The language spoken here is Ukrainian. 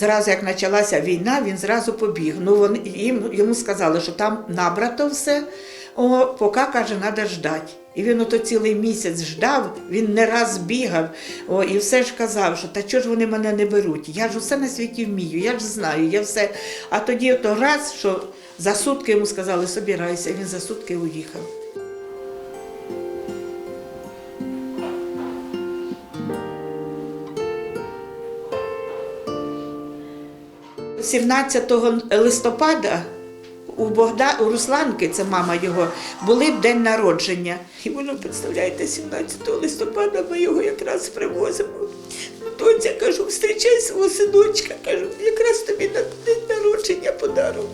зразу як почалася війна, він зразу побіг. Ну, вони, їм, йому сказали, що там набрато все, о, поки каже, треба ждати. І він ото цілий місяць ждав, він не раз бігав о, і все ж казав, що та чого ж вони мене не беруть? Я ж усе на світі вмію, я ж знаю, я все. А тоді ото раз, що за сутки йому сказали, собирайся, він за сутки уїхав. 17 листопада у Богда, у Русланки, це мама його, були б день народження. І воно, представляєте, 17 листопада ми його якраз привозимо. Ну, Доця, кажу, зустрічай свого синочка, кажу, якраз тобі на день народження подарок.